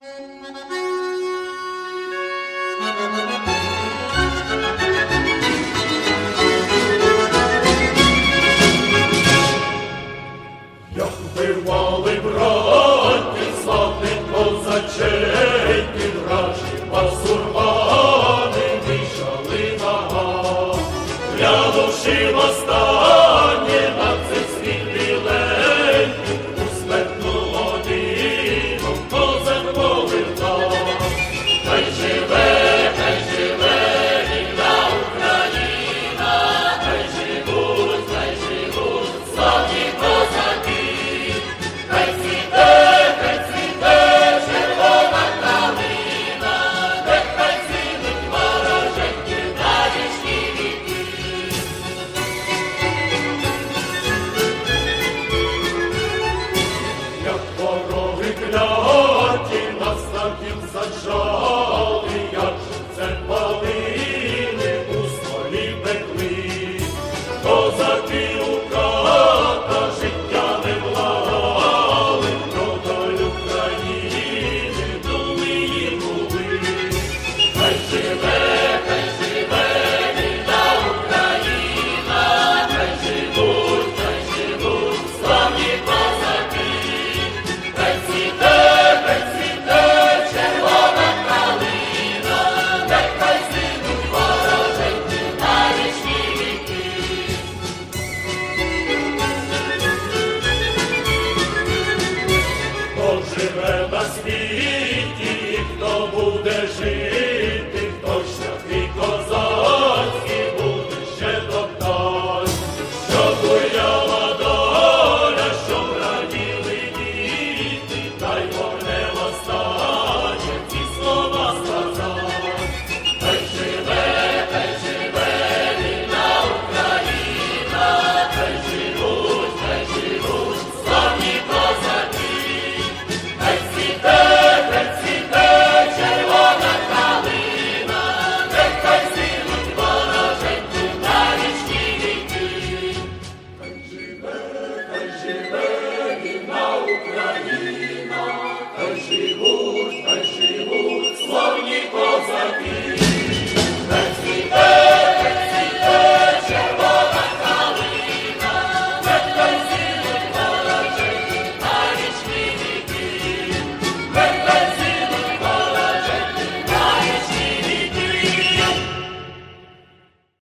Як вирвали брати, славних козачей, під вражі басурмани вішали на газ, рядом. дороги кляті, нас таким саджа. poder Yeah.